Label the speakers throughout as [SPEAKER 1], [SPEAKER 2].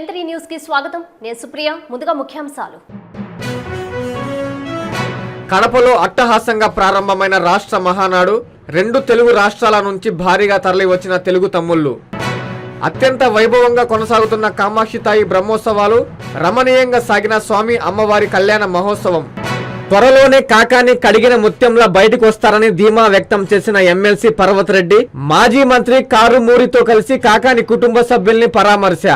[SPEAKER 1] Ten three న్యూస్కి స్వాగతం. నేను సుప్రియ ముందుగా ముఖ్యాంశాలు.
[SPEAKER 2] కడపలో అట్టహాసంగా ప్రారంభమైన రాష్ట్ర మహానాడు రెండు తెలుగు రాష్ట్రాల నుంచి భారీగా తరలి వచ్చిన తెలుగు తమ్ముళ్ళు. అత్యంత వైభవంగా కొనసాగుతున్న కామాక్షితాయి బ్రహ్మోత్సవాలు రమణీయంగా సాగిన స్వామి అమ్మవారి కళ్యాణ మహోత్సవం. త్వరలోనే కాకాని కడిగిన ముత్యంలా బయటకు వస్తారని ధీమా వ్యక్తం చేసిన ఎమ్మెల్సీ పర్వతరెడ్డి మాజీ మంత్రి కారుమూరితో కలిసి కాకాని కుటుంబ సభ్యుల్ని పరామర్శ.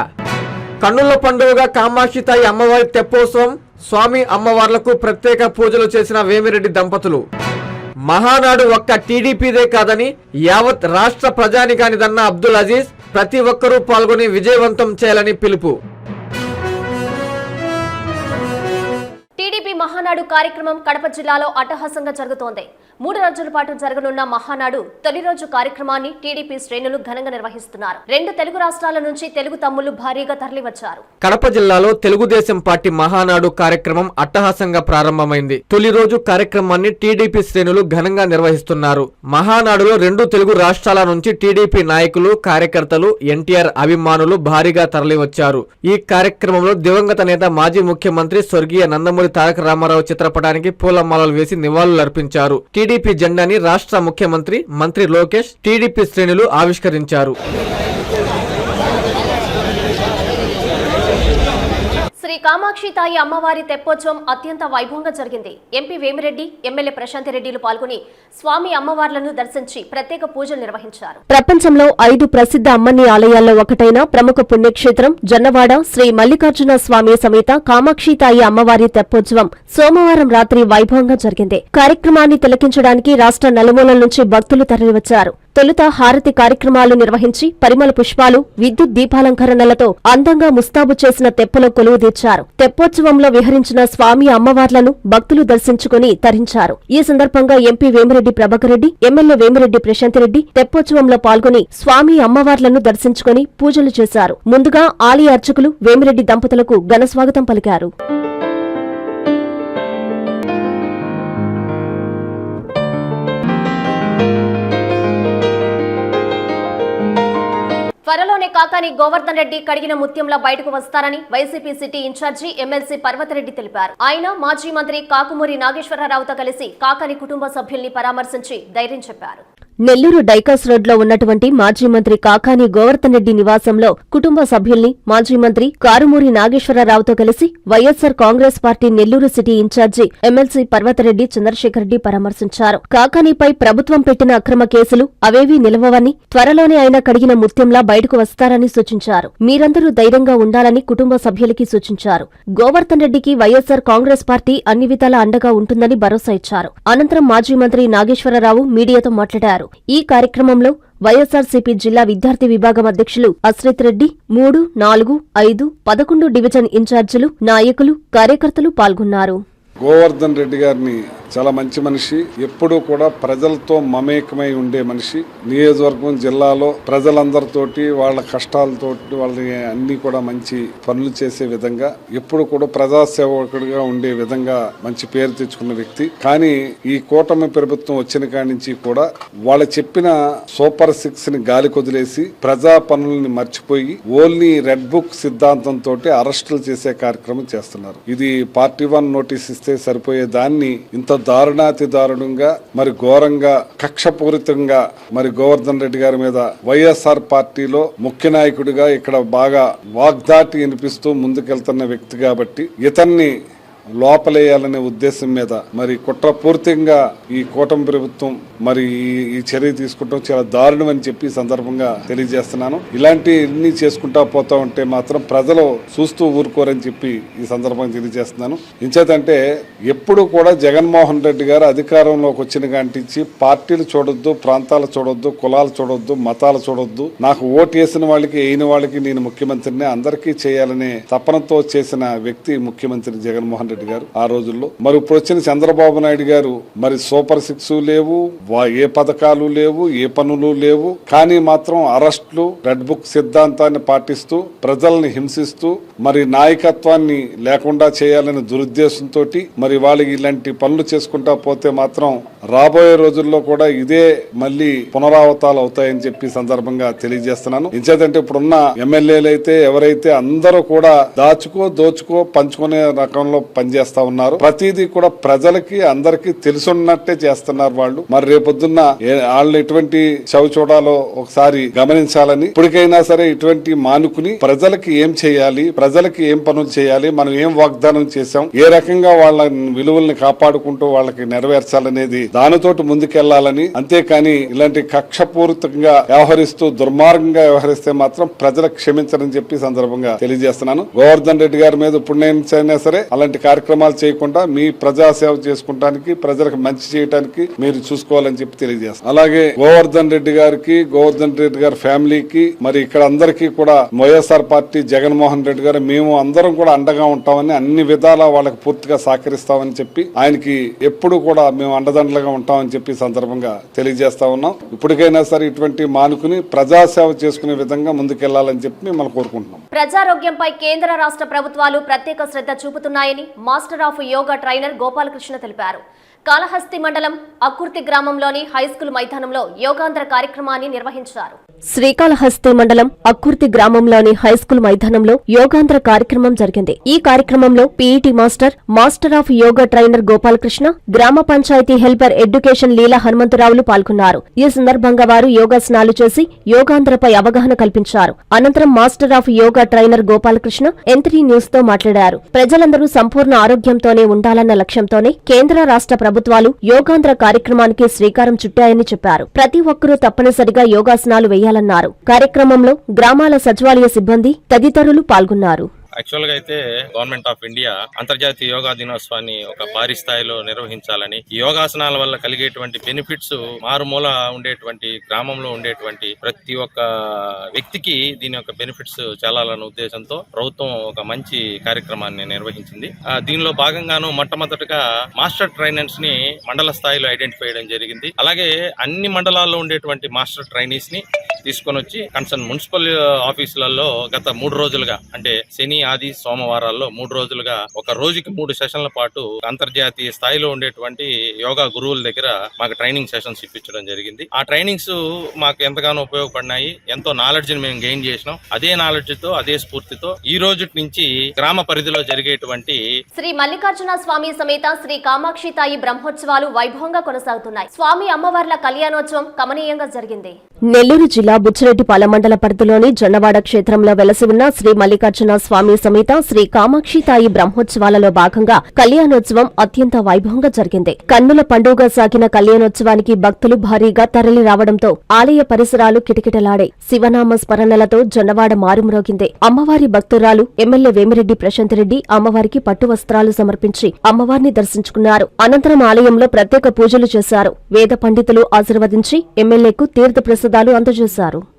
[SPEAKER 2] కన్నుల పండుగగా కామాక్షితాయి అమ్మవారి తెప్పోత్సవం స్వామి అమ్మవార్లకు ప్రత్యేక పూజలు చేసిన వేమిరెడ్డి దంపతులు. మహానాడు ఒక్క టీడీపీదే కాదని యావత్ రాష్ట్ర ప్రజానికానిదన్న అబ్దుల్ అజీజ్ ప్రతి ఒక్కరూ పాల్గొని విజయవంతం చేయాలని పిలుపు.
[SPEAKER 1] టీడీపీ మహానాడు కార్యక్రమం కడప జిల్లాలో అట్టహాసంగా జరుగుతోంది. మూడు రోజుల పాటు జరగనున్న మహానాడు తొలి రోజు కార్యక్రమాన్ని టీడీపీ శ్రేణులు ఘనంగా నిర్వహిస్తున్నారు. రెండు తెలుగు రాష్ట్రాల నుంచి తెలుగు తమ్ముళ్ళు భారీగా తరలివచ్చారు.
[SPEAKER 2] కడప జిల్లాలో తెలుగుదేశం పార్టీ మహానాడు కార్యక్రమం అట్టహాసంగా ప్రారంభమైంది. తొలి రోజు కార్యక్రమాన్ని టీడీపీ శ్రేణులు ఘనంగా నిర్వహిస్తున్నారు. మహానాడులో రెండు తెలుగు రాష్ట్రాల నుంచి టీడీపీ నాయకులు కార్యకర్తలు ఎన్టీఆర్ అభిమానులు భారీగా తరలివచ్చారు. ఈ కార్యక్రమంలో దివంగత నేత మాజీ ముఖ్యమంత్రి స్వర్గీయ నందమూరి తారక రామారావు చిత్రపటానికి పూలమాలలు వేసి నివాళులర్పించారు. టీడీపీ జెండాని రాష్ట్ర ముఖ్యమంత్రి మంత్రి లోకేష్ టీడీపీ శ్రేణులు ఆవిష్కరించారు.
[SPEAKER 1] కామాక్షి తాయి అమ్మవారి తెప్పోత్సవం అత్యంత వైభవంగా జరిగింది. ఎంపీ వేమిరెడ్డి ఎమ్మెల్యే ప్రశాంత్ రెడ్డిలు పాల్గొని స్వామి అమ్మవార్లను దర్శించి ప్రత్యేక పూజలు నిర్వహించారు.
[SPEAKER 3] ప్రపంచంలో ఐదు ప్రసిద్ధ అమ్మని ఆలయాల్లో ఒకటైన ప్రముఖ పుణ్యక్షేత్రం జొన్నవాడ శ్రీ మల్లికార్జున స్వామి సమేత కామాక్షితాయి అమ్మవారి తెప్పోత్సవం సోమవారం రాత్రి వైభవంగా జరిగింది. కార్యక్రమాన్ని తిలకించడానికి రాష్ట్ర నలుమూలల నుంచి భక్తులు తరలివచ్చారు. తొలుత హారతి కార్యక్రమాలు నిర్వహించి పరిమళ పుష్పాలు విద్యుత్ దీపాలంకరణలతో అందంగా ముస్తాబు చేసిన తెప్పలో కొలువు తీర్చారు తెప్పోత్సవంలో విహరించిన స్వామి అమ్మవార్లను భక్తులు దర్శించుకుని తరించారు. ఈ సందర్భంగా ఎంపీ వేమిరెడ్డి ప్రభాకర్రెడ్డి ఎమ్మెల్యే వేమిరెడ్డి ప్రశాంత్ రెడ్డి తెప్పోత్సవంలో పాల్గొని స్వామి అమ్మవార్లను దర్శించుకుని పూజలు చేశారు. ముందుగా ఆలయ అర్చకులు వేమిరెడ్డి దంపతులకు ఘనస్వాగతం పలికారు.
[SPEAKER 1] త్వరలోనే కాకాని గోవర్ధన్ రెడ్డి కడిగిన ముత్యంలా బయటకు వస్తారని YCP city in charge MLC Parvathareddy తెలిపారు. ఆయన మాజీ మంత్రి కాకుమూరి నాగేశ్వరరావుతో కలిసి కాకాని కుటుంబ సభ్యుల్ని పరామర్శించి ధైర్యం చెప్పారు.
[SPEAKER 3] నెల్లూరు డైకాస్ రోడ్లో ఉన్నటువంటి మాజీ మంత్రి కాకాని గోవర్ధన్ రెడ్డి నివాసంలో కుటుంబ సభ్యుల్ని మాజీ మంత్రి కారుమూరి నాగేశ్వరరావుతో కలిసి YSR Congress party Nellore city in charge MLC Parvathareddy Chandrasekhar Reddy పరామర్శించారు. కాకానీపై ప్రభుత్వం పెట్టిన అక్రమ కేసులు అవేవీ నిలవవని త్వరలోనే ఆయన కడిగిన ముత్యంలా బయటకు వస్తారని సూచించారు. మీరందరూ ధైర్యంగా ఉండాలని కుటుంబ సభ్యులకి సూచించారు. గోవర్ధన్ రెడ్డికి వైఎస్సార్ కాంగ్రెస్ పార్టీ అన్ని విధాల అండగా ఉంటుందని భరోసా ఇచ్చారు. అనంతరం మాజీ మంత్రి నాగేశ్వరరావు మీడియాతో మాట్లాడారు. ఈ కార్యక్రమంలో వైఎస్సార్సీపీ జిల్లా విద్యార్థి విభాగం అధ్యక్షులు అశ్రిత్ రెడ్డి మూడు నాలుగు ఐదు పదకొండు డివిజన్ ఇన్ఛార్జీలు నాయకులు కార్యకర్తలు పాల్గొన్నారు.
[SPEAKER 4] గోవర్ధన్ రెడ్డి గారిని చాలా మంచి మనిషి ఎప్పుడూ కూడా ప్రజలతో మమేకమై ఉండే మనిషి. నియోజకవర్గం జిల్లాలో ప్రజలందరితోటి వాళ్ళ కష్టాలతో వాళ్ళని అన్ని కూడా మంచి పనులు చేసే విధంగా ఎప్పుడు కూడా ప్రజాసేవకుడిగా ఉండే విధంగా మంచి పేరు తెచ్చుకున్న వ్యక్తి. కానీ ఈ కూటమి ప్రభుత్వం వచ్చిన కాడి నుంచి కూడా వాళ్ళు చెప్పిన సూపర్ సిక్స్ని గాలి కొదిలేసి ప్రజా పనుల్ని మర్చిపోయి ఓన్లీ రెడ్ బుక్ సిద్ధాంతంతో అరెస్టులు చేసే కార్యక్రమం చేస్తున్నారు. ఇది పార్టీ వన్ నోటీస్ ఇస్తే సరిపోయే దాన్ని ఇంత దారుణాతి దారుణంగా మరి ఘోరంగా కక్షపూరితంగా మరి గోవర్ధన్ రెడ్డి గారి మీద వైఎస్ఆర్ పార్టీలో ముఖ్య నాయకుడిగా ఇక్కడ బాగా వాగ్దాటి వినిపిస్తూ ముందుకెళ్తున్న వ్యక్తి కాబట్టి ఇతన్ని లోపలేయాలనే ఉద్దేశం మీద మరి కుట్రపూర్తిగా ఈ కూటమి ప్రభుత్వం మరి ఈ- ఈ చర్య తీసుకుంటాం చాలా దారుణం అని చెప్పి సందర్భంగా తెలియజేస్తున్నాను. ఇలాంటి ఇన్ని చేసుకుంటా పోతా ఉంటే మాత్రం ప్రజలు చూస్తూ ఊరుకోరని చెప్పి ఈ సందర్భంగా తెలియజేస్తున్నాను. ఇంచేతంటే ఎప్పుడు కూడా జగన్మోహన్ రెడ్డి గారు అధికారంలోకి వచ్చిన కాంటించి పార్టీలు చూడొద్దు ప్రాంతాలు చూడొద్దు కులాలు చూడొద్దు మతాలు చూడొద్దు. నాకు ఓటు వేసిన వాళ్ళకి వేయని వాళ్ళకి నేను ముఖ్యమంత్రిని అందరికీ చేయాలనే తపనతో చేసిన వ్యక్తి ముఖ్యమంత్రి జగన్మోహన్ రెడ్డి రెడ్డి గారు ఆ రోజుల్లో. మరి ఇప్పుడు వచ్చిన చంద్రబాబు నాయుడు గారు మరి సూపర్ సిక్స్ లేవు ఏ పథకాలు లేవు ఏ పనులు లేవు కానీ మాత్రం అరెస్టులు రెడ్ బుక్ సిద్ధాంతాన్ని పాటిస్తూ ప్రజల్ని హింసిస్తూ మరి నాయకత్వాన్ని లేకుండా చేయాలనే దురుద్దేశంతో మరి వాళ్ళకి ఇలాంటి పనులు చేసుకుంటా పోతే మాత్రం రాబోయే రోజుల్లో కూడా ఇదే మళ్ళీ పునరావతాలు అవుతాయని చెప్పి సందర్భంగా తెలియజేస్తున్నాను. ఇంచేతంటే ఇప్పుడున్న ఎమ్మెల్యేలు అయితే ఎవరైతే అందరూ కూడా దాచుకో దోచుకో పంచుకునే రకంలో పనిచేస్తా ఉన్నారు. ప్రతిదీ కూడా ప్రజలకి అందరికి తెలుసున్నట్టే చేస్తున్నారు వాళ్ళు. మరి రేపొద్దున్న వాళ్ళు ఎటువంటి చవి చూడాలో ఒకసారి గమనించాలని ఇప్పటికైనా సరే ఇటువంటి మానుకుని ప్రజలకి ఏం చేయాలి ప్రజలకి ఏం పనులు చేయాలి మనం ఏం వాగ్దానం చేశాం ఏ రకంగా వాళ్ళ విలువల్ని కాపాడుకుంటూ వాళ్ళకి నెరవేర్చాలనేది దానితోటి ముందుకెళ్ళాలని అంతేకాని ఇలాంటి కక్షపూరితంగా వ్యవహరిస్తూ దుర్మార్గంగా వ్యవహరిస్తే మాత్రం ప్రజలకు క్షమించరని చెప్పి సందర్భంగా తెలియజేస్తున్నాను. గోవర్ధన్ రెడ్డి గారి మీద పుణ్యమైనా సరే అలాంటి కార్యక్రమాలు చేయకుండా మీ ప్రజాసేవ చేసుకుంటానికి ప్రజలకు మంచి చేయడానికి మీరు చూసుకోవాలని చెప్పి తెలియజేస్తాం. అలాగే గోవర్ధన్ రెడ్డి గారికి గోవర్ధన్ రెడ్డి గారి ఫ్యామిలీకి మరి ఇక్కడ అందరికీ కూడా వైఎస్ఆర్ పార్టీ జగన్మోహన్ రెడ్డి గారు మేము అందరం కూడా అండగా ఉంటామని అన్ని విధాలా వాళ్ళకి పూర్తిగా సహకరిస్తామని చెప్పి ఆయనకి ఎప్పుడు కూడా మేము అండదండలుగా ఉంటామని చెప్పి సందర్భంగా తెలియజేస్తా ఉన్నాం. ఇప్పటికైనా సరే ఇటువంటి మానుకుని ప్రజాసేవ చేసుకునే విధంగా ముందుకెళ్ళాలని చెప్పి మిమ్మల్ని కోరుకుంటున్నాం.
[SPEAKER 1] ప్రజారోగ్యంపై కేంద్ర రాష్ట్ర ప్రభుత్వాలు ప్రత్యేక శ్రద్ధ చూపుతున్నాయని master of yoga trainer Gopalakrishna తెలిపారు. కాళహస్తి మండలం అకుర్తి గ్రామంలోని హైస్కూల్ మైదానంలో యోగాంధ్ర కార్యక్రమాన్ని నిర్వహించారు.
[SPEAKER 3] శ్రీకాళహస్తి మండలం అక్కుర్తి గ్రామంలోని హైస్కూల్ మైదానంలో యోగాంధ్ర కార్యక్రమం జరిగింది. ఈ కార్యక్రమంలో PET master master of yoga trainer Gopalakrishna గ్రామ పంచాయతీ హెల్పర్ ఎడ్యుకేషన్ లీలా హనుమంతరావులు పాల్గొన్నారు. ఈ సందర్భంగా వారు యోగాసనాలు చేసి యోగాంధ్రపై అవగాహన కల్పించారు. అనంతరం master of yoga trainer Gopalakrishna M three న్యూస్తో మాట్లాడారు. ప్రజలందరూ సంపూర్ణ ఆరోగ్యంతోనే ఉండాలన్న లక్ష్యంతోనే కేంద్ర రాష్ట్ర ప్రభుత్వాలు యోగాంధ్ర కార్యక్రమానికి శ్రీకారం చుట్టాయని చెప్పారు. ప్రతి ఒక్కరూ తప్పనిసరిగా యోగాసనాలు చేయాలన్నారు. కార్యక్రమంలో గ్రామాల సచివాలయ సిబ్బంది తదితరులు పాల్గొన్నారు.
[SPEAKER 5] యాక్చువల్గా అయితే గవర్నమెంట్ ఆఫ్ ఇండియా అంతర్జాతీయ యోగా దినోత్సవాన్ని ఒక భారీ స్థాయిలో నిర్వహించాలని యోగాసనాల వల్ల కలిగేటువంటి బెనిఫిట్స్ మారుమూల ఉండేటువంటి గ్రామంలో ఉండేటువంటి ప్రతి ఒక్క వ్యక్తికి దీని యొక్క బెనిఫిట్స్ చాలాలన్న ఉద్దేశంతో ప్రభుత్వం ఒక మంచి కార్యక్రమాన్ని నిర్వహించింది. దీనిలో భాగంగాను మొట్టమొదటిగా మాస్టర్ ట్రైనర్స్ని మండల స్థాయిలో ఐడెంటిఫై చేయడం జరిగింది. అలాగే అన్ని మండలాల్లో ఉండేటువంటి మాస్టర్ ట్రైనీస్ని తీసుకొని వచ్చి కన్సర్న్ మున్సిపల్ ఆఫీసులలో గత మూడు రోజులుగా అంటే శని ఆది సోమవారాల్లో మూడు రోజులుగా ఒక రోజుకి మూడు సెషన్ల పాటు అంతర్జాతీయ స్థాయిలో ఉండేటువంటి యోగా గురువుల దగ్గర మాకు ట్రైనింగ్ సెషన్స్ ఇప్పించడం జరిగింది. ఆ ట్రైనింగ్స్ మాకు ఎంతగానో ఉపయోగపడినాయి. ఎంతో నాలెడ్జ్ని మేము గెయిన్ చేసినాం. అదే నాలెడ్జ్తో అదే స్ఫూర్తితో ఈ రోజు నుంచి గ్రామ పరిధిలో జరిగేటువంటి
[SPEAKER 1] శ్రీ మల్లికార్జున స్వామి సమేత శ్రీ కామాక్షి తాయి బ్రహ్మోత్సవాలు వైభవంగా కొనసాగుతున్నాయి. స్వామి అమ్మవార్ల కళ్యాణోత్సవం కమనీయంగా జరిగింది.
[SPEAKER 3] నెల్లూరు జిల్లా బుచ్చిరెడ్డిపాలెం మండల పరిధిలోని జొన్నవాడ క్షేత్రంలో వెలసి ఉన్న శ్రీ మల్లికార్జున స్వామి సమేత శ్రీ కామాక్షితాయి బ్రహ్మోత్సవాలలో భాగంగా కళ్యాణోత్సవం అత్యంత వైభవంగా జరిగింది. కన్నుల పండుగ సాగిన కళ్యాణోత్సవానికి భక్తులు భారీగా తరలి రావడంతో ఆలయ పరిసరాలు కిటకిటలాడే శివనామ స్మరణలతో జొన్నవాడ మారుమ్రోగింది. అమ్మవారి భక్తురాలు ఎమ్మెల్యే వేమిరెడ్డి ప్రశాంత్ రెడ్డి అమ్మవారికి పట్టు వస్త్రాలు సమర్పించి అమ్మవారిని దర్శించుకున్నారు. అనంతరం ఆలయంలో ప్రత్యేక పూజలు చేశారు. వేద పండితులు ఆశీర్వదించి ఎమ్మెల్యేకు తీర్థ ప్రసాదాలు అందజేశారు.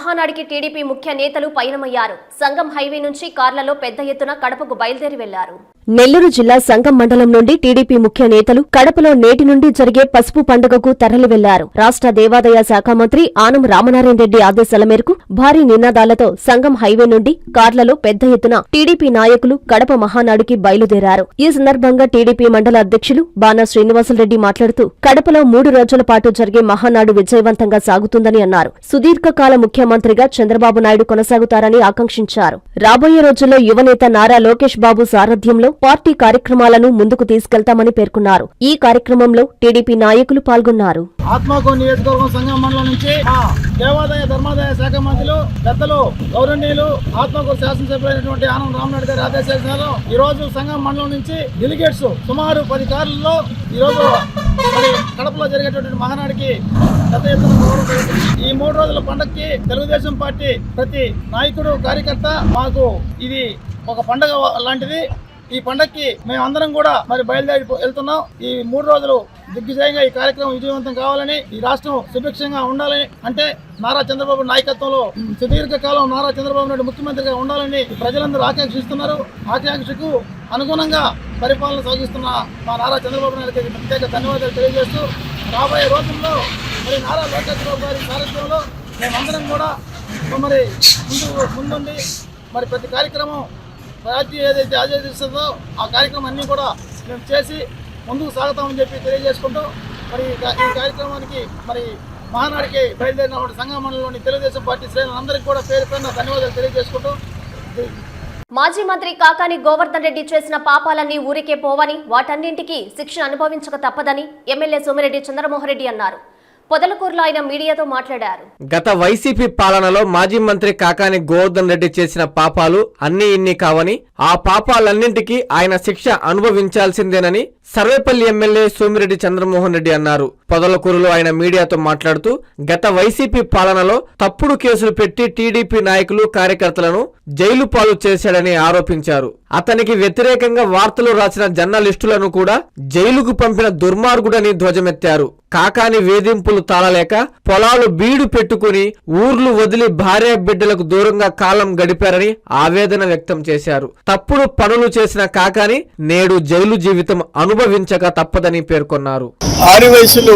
[SPEAKER 1] మహానాడికి టీడీపీ ముఖ్య నేతలు పయనమయ్యారు. సంగం హైవే నుంచి కార్లలో పెద్ద ఎత్తున కడపకు బయలుదేరి వెళ్ళారు.
[SPEAKER 3] నెల్లూరు జిల్లా సంగం మండలం నుండి టీడీపీ ముఖ్య నేతలు కడపలో నేటి నుండి జరిగే పసుపు పండుగకు తరలి వెళ్ళారు రాష్ట్ర దేవాదాయ శాఖ మంత్రి ఆనం రామనారాయణ రెడ్డి ఆదేశాల మేరకు భారీ నినాదాలతో సంగం హైవే నుండి కార్లలో పెద్ద ఎత్తున టీడీపీ నాయకులు కడప మహానాడుకి బయలుదేరారు. ఈ సందర్భంగా టీడీపీ మండల అధ్యక్షులు బానా శ్రీనివాసరెడ్డి మాట్లాడుతూ కడపలో మూడు రోజుల పాటు జరిగే మహానాడు విజయవంతంగా సాగుతుందని అన్నారు. సుదీర్ఘకాల ముఖ్యమంత్రిగా చంద్రబాబు నాయుడు కొనసాగుతారని ఆకాంక్షించారు. రాబోయే రోజుల్లో యువనేత నారా లోకేష్ బాబు సారథ్యంలో పార్టీ కార్యక్రమాలను ముందుకు తీసుకెళ్తామని పేర్కొన్నారు. ఈ కార్యక్రమంలో టీడీపీ నాయకులు పాల్గొన్నారు.
[SPEAKER 6] ఆత్మకో నియోజకవర్గం సంఘం మండలం నుంచి దేవాదాయ ధర్మాదాయ శాఖ మంత్రులు పెద్దలు గౌరవనీయులు ఆత్మకూరు శాసనసభ్యులైనటువంటి ఆనంద్ రామనాయుడు గారి ఆదేశాలు ఈ రోజు సంఘం మండలం నుంచి డెలిగేట్స్ సుమారు పది కార్లలో ఈ రోజు మరి కడపలో జరిగేటువంటి మహానాడికి పెద్ద ఎత్తున ఈ మూడు రోజుల పండగకి తెలుగుదేశం పార్టీ ప్రతి నాయకుడు కార్యకర్త మాకు ఇది ఒక పండగ లాంటిది. ఈ పండక్కి మేమందరం కూడా మరి బయలుదేరి వెళ్తున్నాం. ఈ మూడు రోజులు దిగ్విజయంగా ఈ కార్యక్రమం విజయవంతం కావాలని ఈ రాష్ట్రం సుభిక్షంగా ఉండాలని అంటే నారా చంద్రబాబు నాయకత్వంలో సుదీర్ఘకాలం నారా చంద్రబాబు నాయుడు ముఖ్యమంత్రిగా ఉండాలని ప్రజలందరూ ఆకాంక్షిస్తున్నారు. ఆకాంక్షకు అనుగుణంగా పరిపాలన సాగిస్తున్న మా నారా చంద్రబాబు నాయుడుకి ప్రత్యేక ధన్యవాదాలు తెలియజేస్తూ రాబోయే రోజుల్లో మరి నారా లోకేష్ గారి కార్యక్రమంలో మేమందరం కూడా మరి ముందు ముందుండి మరి ప్రతి కార్యక్రమం పార్టీ ఏదైతే ఆదేశిస్తుందో ఆ కార్యక్రమం అన్నీ కూడా మేము చేసి ముందుకు సాగుతామని చెప్పి తెలియజేసుకుంటూ మరి ఈ కార్యక్రమానికి మరి మహానాడికి బయలుదేరిన సంఘ తెలుగుదేశం పార్టీ శ్రేణులందరికీ కూడా పేరు పేరున ధన్యవాదాలు తెలియజేసుకుంటూ
[SPEAKER 1] మాజీ మంత్రి కాకాని గోవర్ధన్ రెడ్డి చేసిన పాపాలన్నీ ఊరికే పోవని వాటన్నింటికీ శిక్ష అనుభవించక తప్పదని ఎమ్మెల్యే సోమిరెడ్డి చంద్రమోహన్ రెడ్డి అన్నారు. పొదలకూరులో ఆయన మీడియాతో మాట్లాడారు.
[SPEAKER 2] గత వైసీపీ పాలనలో మాజీ మంత్రి కాకాని గోవర్ధన్ రెడ్డి చేసిన పాపాలు అన్ని ఇన్ని కావని ఆ పాపాలన్నింటికీ ఆయన శిక్ష అనుభవించాల్సిందేనని సర్వేపల్లి ఎమ్మెల్యే సోమిరెడ్డి చంద్రమోహన్ రెడ్డి అన్నారు. పొదలకూరులో ఆయన మీడియాతో మాట్లాడుతూ గత వైసీపీ పాలనలో తప్పుడు కేసులు పెట్టి టీడీపీ నాయకులు కార్యకర్తలను జైలు పాలు చేశాడని ఆరోపించారు. అతనికి వ్యతిరేకంగా వార్తలు రాసిన జర్నలిస్టులను కూడా జైలుకు పంపిన దుర్మార్గుడని ధ్వజమెత్తారు. కాకాని వేధింపులు తాళలేక పొలాలు బీడు పెట్టుకుని ఊర్లు వదిలి భార్య బిడ్డలకు దూరంగా కాలం గడిపారని ఆవేదన వ్యక్తం చేశారు. తప్పుడు పనులు చేసిన కాకాని నేడు జైలు జీవితం అనుభవించక తప్పదని పేర్కొన్నారు.
[SPEAKER 7] ఆరు వయసులు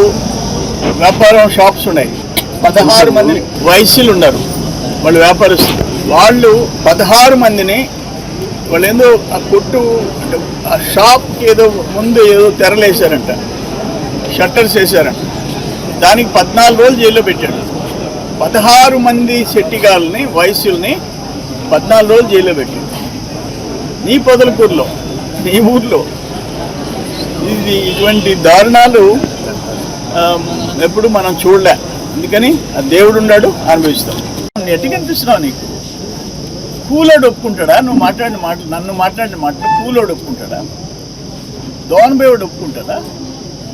[SPEAKER 7] వ్యాపారం షాప్స్ ఉన్నాయి. పదహారు మంది వయసులు ఉన్నారు. వాళ్ళు వ్యాపారస్తులు వాళ్ళు పదహారు మందిని వాళ్ళు ఏదో ఆ కొట్టు ఆ షాప్కి ఏదో ముందు ఏదో తెరలేశారంట. షట్టర్స్ వేశారంట. దానికి పద్నాలుగు రోజులు జైల్లో పెట్టాడు పదహారు మంది శెట్టిగాళ్ళని వయసుల్ని పద్నాలుగు రోజులు జైల్లో పెట్టాడు నీ పొదలకూరులో నీ ఊర్లో ఇది ఇటువంటి దారుణాలు ఎప్పుడు మనం చూడలే. అందుకని ఆ దేవుడు ఉన్నాడు అనుభవిస్తాం. ఎట్టి కనిపిస్తున్నావు నీకు? కూలోడు ఒప్పుకుంటాడా? నువ్వు మాట్లాడిన మాటలు నన్ను మాట్లాడిన మాటలు కూలోడు ఒప్పుకుంటాడా? దోనబేవుడు ఒప్పుకుంటాడా?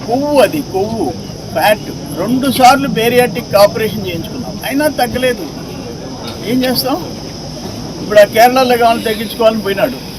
[SPEAKER 7] కొవ్వు అది కొవ్వు ఫ్యాట్. రెండు సార్లు బేరియాటిక్ ఆపరేషన్ చేయించుకున్నాం. అయినా తగ్గలేదు. ఏం చేస్తాం? ఇప్పుడు ఆ కేరళలో కావాలని తగ్గించుకోవాలని పోయినాడు.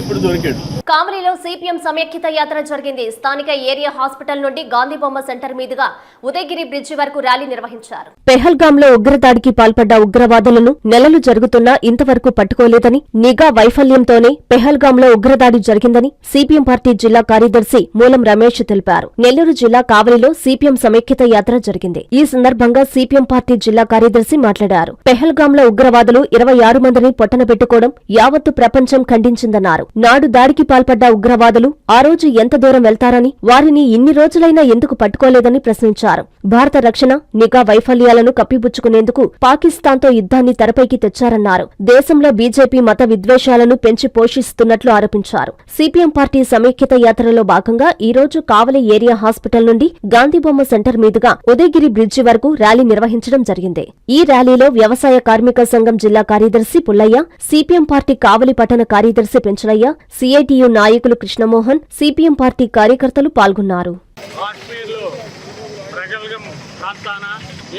[SPEAKER 7] ఇప్పుడు దొరికాడు.
[SPEAKER 1] కావలిలో సిపిఎం సమైక్యత యాత్ర జరిగింది. స్థానిక ఏరియా హాస్పిటల్ నుండి గాంధీ బొమ్మ సెంటర్ మీదుగా ఉదయగిరి బ్రిడ్జి వరకు ర్యాలీ నిర్వహించారు.
[SPEAKER 3] పెహల్గాంలో ఉగ్రదాడికి పాల్పడ్డ ఉగ్రవాదులను నెలలు జరుగుతున్నా ఇంతవరకు పట్టుకోలేదని నిఘా వైఫల్యంతోనే పెహల్గాంలో ఉగ్రదాడి జరిగిందని సిపిఎం పార్టీ జిల్లా కార్యదర్శి మూలం రమేష్ తెలిపారు. నెల్లూరు జిల్లా కావలిలో సిపిఎం సమైక్యత యాత్ర జరిగింది. ఈ సందర్భంగా సిపిఎం పార్టీ జిల్లా కార్యదర్శి మాట్లాడారు. పెహల్గాంలో ఉగ్రవాదులు ఇరవై ఆరు మందిని పొట్టన పెట్టుకోవడం యావత్తు ప్రపంచం ఖండించిందన్నారు. నాడు దాడికి పాల్పడ్డ ఉగ్రవాదులు ఆ రోజు ఎంత దూరం వెళ్తారని వారిని ఇన్ని రోజులైనా ఎందుకు పట్టుకోలేదని ప్రశ్నించారు. భారత రక్షణ నిఘా వైఫల్యాలను కప్పిపుచ్చుకునేందుకు పాకిస్తాన్తో యుద్ధాన్ని తెరపైకి తెచ్చారన్నారు. దేశంలో బీజేపీ మత విద్వేషాలను పెంచి పోషిస్తున్నట్లు ఆరోపించారు. సిపిఎం పార్టీ సమైక్యత యాత్రలో భాగంగా ఈ రోజు కావలి ఏరియా హాస్పిటల్ నుండి గాంధీబొమ్మ సెంటర్ మీదుగా ఉదయగిరి బ్రిడ్జి వరకు ర్యాలీ నిర్వహించడం జరిగింది. ఈ ర్యాలీలో వ్యవసాయ కార్మిక సంఘం జిల్లా కార్యదర్శి పుల్లయ్య సిపిఎం పార్టీ కావలి పట్టణ కార్యదర్శి పెంచలయ్య సిఐటియు నాయకులు కృష్ణమోహన్ సిపిఎం పార్టీ కార్యకర్తలు పాల్గొన్నారు.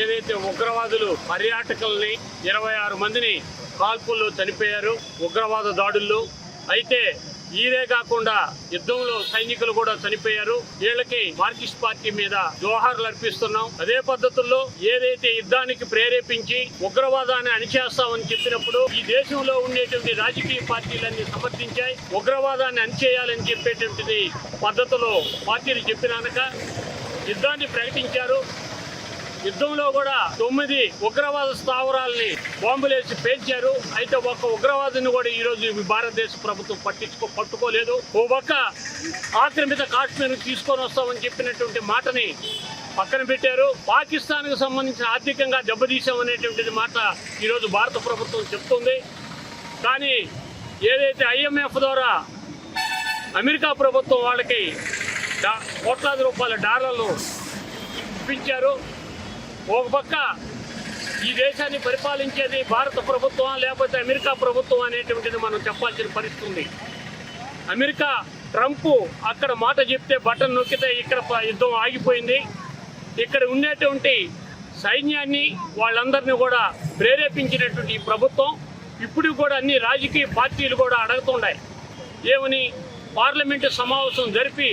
[SPEAKER 8] ఏదైతే ఉగ్రవాదులు పర్యాటకుల్ని ఇరవై ఆరు మందిని కాల్పుల్లో చనిపోయారు ఉగ్రవాద దాడుల్లో. అయితే ఈరే కాకుండా యుద్ధంలో సైనికులు కూడా చనిపోయారు. వీళ్ళకి మార్కిస్ట్ పార్టీ మీద జోహార్లు అర్పిస్తున్నాం. అదే పద్ధతుల్లో ఏదైతే యుద్ధానికి ప్రేరేపించి ఉగ్రవాదాన్ని అణిచేస్తామని చెప్పినప్పుడు ఈ దేశంలో ఉండేటువంటి రాజకీయ పార్టీలన్నీ సమర్థించాయి. ఉగ్రవాదాన్ని అణిచేయాలని చెప్పేటువంటిది పద్ధతిలో పార్టీలు చెప్పినాక యుద్ధాన్ని ప్రకటించారు. యుద్ధంలో కూడా తొమ్మిది ఉగ్రవాద స్థావరాల్ని బాంబులేసి పేల్చారు. అయితే ఒక్క ఉగ్రవాదిని కూడా ఈరోజు భారతదేశ ప్రభుత్వం పట్టించుకో పట్టుకోలేదు. ఓ పక్క ఆక్రమిత కాశ్మీర్ తీసుకొని వస్తామని చెప్పినటువంటి మాటని పక్కన పెట్టారు. పాకిస్తాన్కు సంబంధించిన ఆర్థికంగా దెబ్బతీసామనేటువంటిది మాట ఈరోజు భారత ప్రభుత్వం చెప్తుంది. కానీ ఏదైతే ఐఎంఎఫ్ ద్వారా అమెరికా ప్రభుత్వం వాళ్ళకి కోట్లాది రూపాయల డాలర్లు ఇప్పించారు ఒక పక్క ఈ దేశాన్ని పరిపాలించేది భారత ప్రభుత్వం లేకపోతే అమెరికా ప్రభుత్వం అనేటువంటిది మనం చెప్పాల్సిన పరిస్థితి ఉంది. అమెరికా ట్రంప్ అక్కడ మాట చెప్తే బటన్ నొక్కితే ఇక్కడ యుద్ధం ఆగిపోయింది. ఇక్కడ ఉండేటువంటి సైన్యాన్ని వాళ్ళందరినీ కూడా ప్రేరేపించినటువంటి ఈ ప్రభుత్వం ఇప్పుడు కూడా అన్ని రాజకీయ పార్టీలు కూడా అడుగుతున్నాయి. ఏమని పార్లమెంటు సమావేశం జరిపి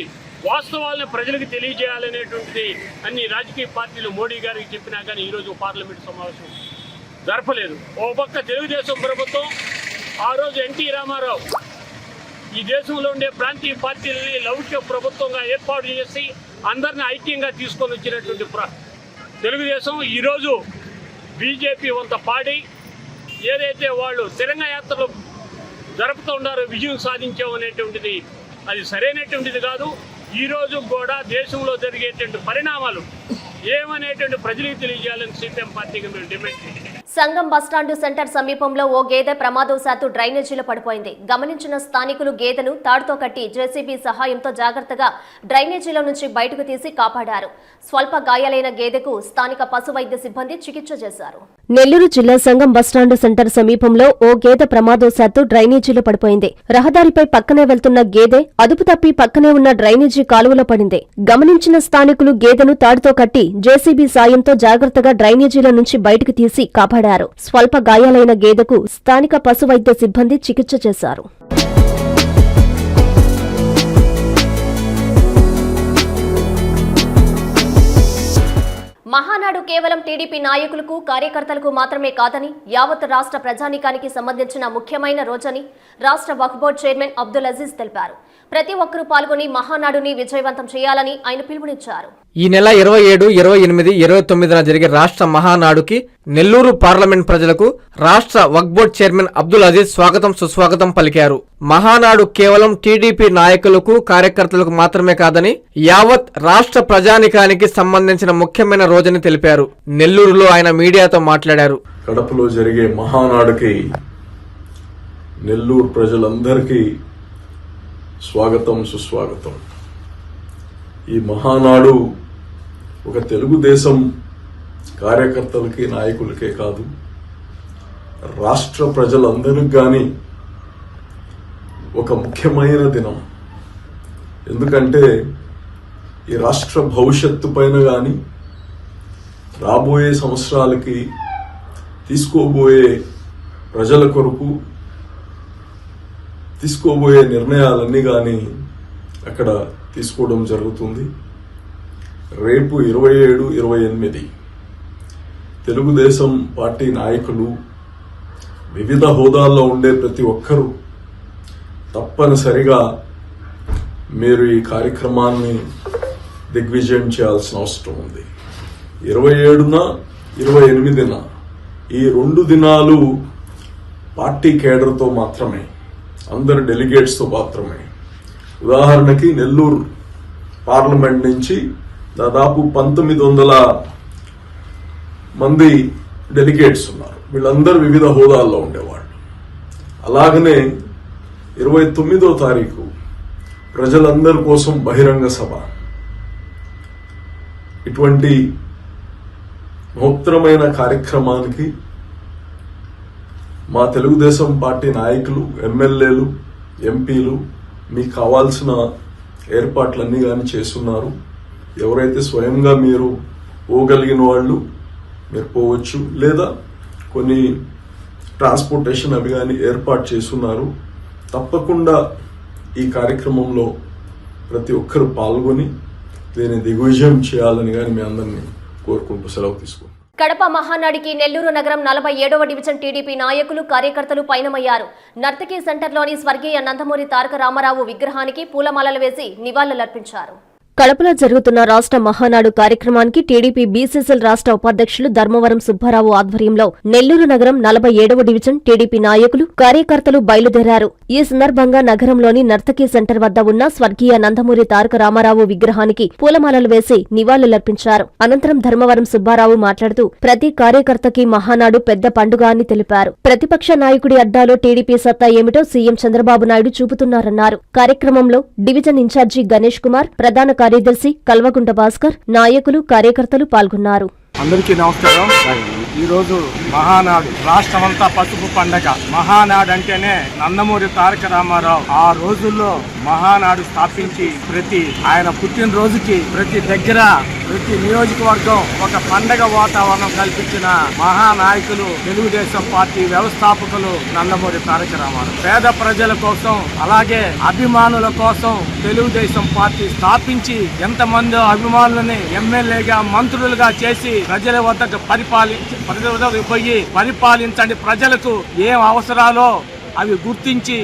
[SPEAKER 8] వాస్తవాలను ప్రజలకు తెలియజేయాలనేటువంటిది అన్ని రాజకీయ పార్టీలు మోడీ గారికి చెప్పినా కానీ ఈరోజు పార్లమెంటు సమావేశం జరపలేదు. ఓ పక్క తెలుగుదేశం ప్రభుత్వం ఆ రోజు ఎన్టీ రామారావు ఈ దేశంలో ఉండే ప్రాంతీయ పార్టీలని లౌక్య ప్రభుత్వంగా ఏర్పాటు చేసి అందరిని ఐక్యంగా తీసుకొని వచ్చినటువంటి ప్ర తెలుగుదేశం ఈరోజు బీజేపీ వంత పాడి ఏదైతే వాళ్ళు తిరంగ యాత్రలు జరుపుతూ ఉన్నారో విజయం సాధించామనేటువంటిది అది సరైనటువంటిది కాదు. ఈ రోజు కూడా దేశంలో జరిగేటువంటి పరిణామాలు ఏమనేటువంటి ప్రజలకు తెలియజేయాలని సిపిఎం పార్టీకి మేము డిమాండ్
[SPEAKER 1] సంగం బస్టాండు సెంటర్ సమీపంలో ఓ గేదె ప్రమాదవశాత్తు డ్రైనేజీలో పడిపోయింది. గమనించిన స్థానికులు గేదెను తాడుతో కట్టి జేసీబీ సహాయంతో జాగ్రత్తగా డ్రైనేజీలో నుంచి బయటకు తీసి కాపాడారు. స్వల్ప గాయాలైన గేదెకు స్థానిక పశు వైద్య సిబ్బంది చికిత్స చేశారు.
[SPEAKER 3] నెల్లూరు జిల్లా సంగం బస్టాండ్ సెంటర్ సమీపంలో ఓ గేదె ప్రమాదవశాత్తు డ్రైనేజీలో పడిపోయింది. రహదారిపై పక్కనే వెళ్తున్న గేదె అదుపు తప్పి పక్కనే ఉన్న డ్రైనేజీ కాలువలో పడింది. గమనించిన స్థానికులు గేదెను తాడుతో కట్టి జేసీబీ సాయంతో జాగ్రత్తగా డ్రైనేజీల నుంచి బయటకు తీసి కాపాడారు. స్వల్ప గాయాలైన గేదెకు స్థానిక పశు వైద్య సిబ్బంది చికిత్స చేశారు.
[SPEAKER 1] మహానాడు కేవలం టీడీపీ నాయకులకు కార్యకర్తలకు మాత్రమే కాదని యావత్ రాష్ట్ర ప్రజానీకానికి సంబంధించిన ముఖ్యమైన రోజని రాష్ట్ర వక్ఫ్ బోర్డు చైర్మన్ అబ్దుల్ అజీజ్ తెలిపారు. ప్రతి ఒక్కరూ పాల్గొని మహానాడుని విజయవంతం చేయాలని ఆయన పిలుపునిచ్చారు.
[SPEAKER 2] ఈ నెల ఇరవై ఏడు ఇరవై ఎనిమిది ఇరవై తొమ్మిదిన జరిగే రాష్ట్ర మహానాడుకి నెల్లూరు పార్లమెంట్ ప్రజలకు రాష్ట్ర వక్ఫ్ బోర్డ్ చైర్మన్ అబ్దుల్ అజీజ్ స్వాగతం సుస్వాగతం పలికారు. మహానాడు కేవలం టీడీపీ నాయకులకు కార్యకర్తలకు మాత్రమే కాదని యావత్ రాష్ట్ర ప్రజానికానికి సంబంధించిన ముఖ్యమైన రోజని తెలిపారు. నెల్లూరులో ఆయన మీడియాతో మాట్లాడారు.
[SPEAKER 9] కడపలో జరిగే మహానాడుకి నెల్లూరు ప్రజలందరికీ స్వాగతం సుస్వాగతం. ఈ మహానాడు ఒక తెలుగుదేశం కార్యకర్తలకి నాయకులకే కాదు రాష్ట్ర ప్రజలందరికి కానీ ఒక ముఖ్యమైన దినం. ఎందుకంటే ఈ రాష్ట్ర భవిష్యత్తు పైన కానీ రాబోయే సంవత్సరాలకి తీసుకోబోయే ప్రజల కొరకు తీసుకోబోయే నిర్ణయాలన్నీ కానీ అక్కడ తీసుకోవడం జరుగుతుంది. రేపు ఇరవై ఏడు ఇరవై ఎనిమిది తెలుగుదేశం పార్టీ నాయకులు వివిధ హోదాల్లో ఉండే ప్రతి ఒక్కరూ తప్పనిసరిగా మీరు ఈ కార్యక్రమాన్ని దిగ్విజయం చేయాల్సిన అవసరం ఉంది. ఇరవై ఏడున ఇరవై ఎనిమిదిన ఈ రెండు దినాలు పార్టీ కేడర్తో మాత్రమే. అందరు డెలిగేట్స్తో మాత్రమే. ఉదాహరణకి నెల్లూరు పార్లమెంట్ నుంచి దాదాపు పంతొమ్మిది వందల మంది డెలిగేట్స్ ఉన్నారు. వీళ్ళందరూ వివిధ హోదాల్లో ఉండేవాళ్ళు. అలాగనే ఇరవై తొమ్మిదో తారీఖు ప్రజలందరి కోసం బహిరంగ సభ. ఇటువంటి మహోత్తరమైన కార్యక్రమానికి మా తెలుగుదేశం పార్టీ నాయకులు ఎమ్మెల్యేలు ఎంపీలు మీకు కావాల్సిన ఏర్పాట్లన్నీ కానీ చేస్తున్నారు. ఎవరైతే స్వయంగా మీరు పోగలిగిన వాళ్ళు మీరు పోవచ్చు. లేదా కొన్ని ట్రాన్స్పోర్టేషన్ అవి కానీ ఏర్పాటు చేస్తున్నారు. తప్పకుండా ఈ కార్యక్రమంలో ప్రతి ఒక్కరు పాల్గొని దీన్ని దిగ్విజయం చేయాలని కానీ మీ అందరినీ కోరుకుంటూ సెలవు తీసుకుంటాం
[SPEAKER 1] కడప మహానాడికి నెల్లూరు నగరం నలభై ఏడవ డివిజన్ టీడీపీ నాయకులు కార్యకర్తలు పయనమయ్యారు. నర్తకీ సెంటర్లోని స్వర్గీయ నందమూరి తారక రామారావు విగ్రహానికి పూలమాలలు వేసి నివాళులర్పించారు.
[SPEAKER 3] కడపలో జరుగుతున్న రాష్ట్ర మహానాడు కార్యక్రమానికి టీడీపీ బీసీసీఎల్ రాష్ట్ర ఉపాధ్యక్షులు ధర్మవరం సుబ్బారావు ఆధ్వర్యంలో నెల్లూరు నగరం నలభై ఏడవ డివిజన్ టీడీపీ నాయకులు కార్యకర్తలు బయలుదేరారు. ఈ సందర్భంగా నగరంలోని నర్తకీ సెంటర్ వద్ద ఉన్న స్వర్గీయ నందమూరి తారక రామారావు విగ్రహానికి పూలమాలలు వేసి నివాళులర్పించారు. అనంతరం ధర్మవరం సుబ్బారావు మాట్లాడుతూ ప్రతి కార్యకర్తకి మహానాడు పెద్ద పండుగ అని తెలిపారు. ప్రతిపక్ష నాయకుడి అడ్డాలో టీడీపీ సత్తా ఏమిటో సీఎం చంద్రబాబు నాయుడు చూపుతున్నారన్నారు. కార్యక్రమంలో డివిజన్ ఇన్ఛార్జి గణేష్ కుమార్ ప్రధాన కార్యదర్శి కల్వకుంట భాస్కర్ నాయకులు కార్యకర్తలు పాల్గొన్నారు.
[SPEAKER 10] అందరికీ నమస్కారం. ఈ రోజు మహానాడు రాష్ట్రమంతా పసుపు పండగ. మహానాడు అంటేనే నందమూరి తారక రామారావు ఆ రోజుల్లో మహానాడు స్థాపించి ప్రతి ఆయన పుట్టినరోజుకి ప్రతి దగ్గర ప్రతి నియోజకవర్గం ఒక పండగ వాతావరణం కల్పించిన మహానాయకులు తెలుగుదేశం పార్టీ వ్యవస్థాపకులు నందమూరి తారక రామారావు. పేద ప్రజల కోసం అలాగే అభిమానుల కోసం తెలుగుదేశం పార్టీ స్థాపించి ఎంతమంది అభిమానులని ఎమ్మెల్యేగా మంత్రులుగా చేసి ప్రజల వద్దకు పరిపాలించి ప్రజల వద్దకు పోయి పరిపాలించండి ప్రజలకు ఏం అవసరాలో అవి గుర్తించి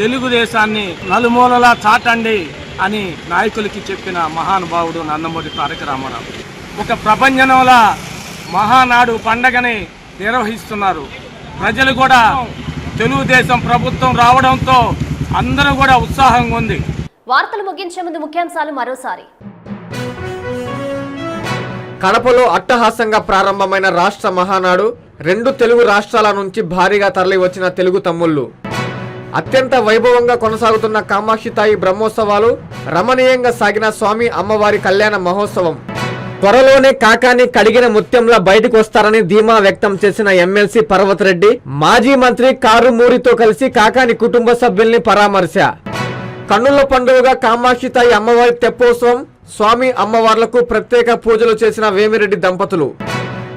[SPEAKER 10] తెలుగుదేశాన్ని నలుమూలలా చాటండి. అని నాయకులకి చెప్పిన మహానుభావుడు నందమూరి తారక రామారావు. ఒక ప్రపంచంలా మహానాడు పండగని నిర్వహిస్తున్నారు. ప్రజలు కూడా తెలుగుదేశం ప్రభుత్వం రావడంతో అందరూ కూడా ఉత్సాహంగా ఉంది.
[SPEAKER 1] వార్తలు ముగించే ముందు ముఖ్యాంశాలు మరోసారి.
[SPEAKER 2] కడపలో అట్టహాసంగా ప్రారంభమైన రాష్ట్ర మహానాడు రెండు తెలుగు రాష్ట్రాల నుంచి భారీగా తరలి వచ్చిన తెలుగు తమ్ముళ్ళు. అత్యంత వైభవంగా కొనసాగుతున్న కామాక్షితాయి బ్రహ్మోత్సవాలు రమణీయంగా సాగిన స్వామి అమ్మవారి కళ్యాణ మహోత్సవం. త్వరలోనే కాకాని కడిగిన ముత్యంలా బయటకు వస్తారని ధీమా వ్యక్తం చేసిన ఎమ్మెల్సీ పర్వతరెడ్డి మాజీ మంత్రి కారుమూరితో కలిసి కాకాని కుటుంబ సభ్యుల్ని పరామర్శ. కన్నుల పండుగగా కామాక్షితాయి అమ్మవారి తెప్పోత్సవం స్వామి అమ్మవార్లకు ప్రత్యేక పూజలు చేసిన వేమిరెడ్డి దంపతులు.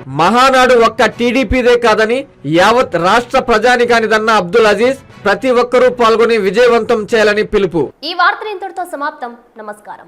[SPEAKER 2] మహానాడు ఒక్క టీడీపీదే కాదని యావత్ రాష్ట్ర ప్రజానికానిదన్న అబ్దుల్ అజీజ్ ప్రతి ఒక్కరూ పాల్గొని విజయవంతం చేయాలని పిలుపు.
[SPEAKER 1] ఈ వార్తలు ఇంతటితో సమాప్తం. నమస్కారం.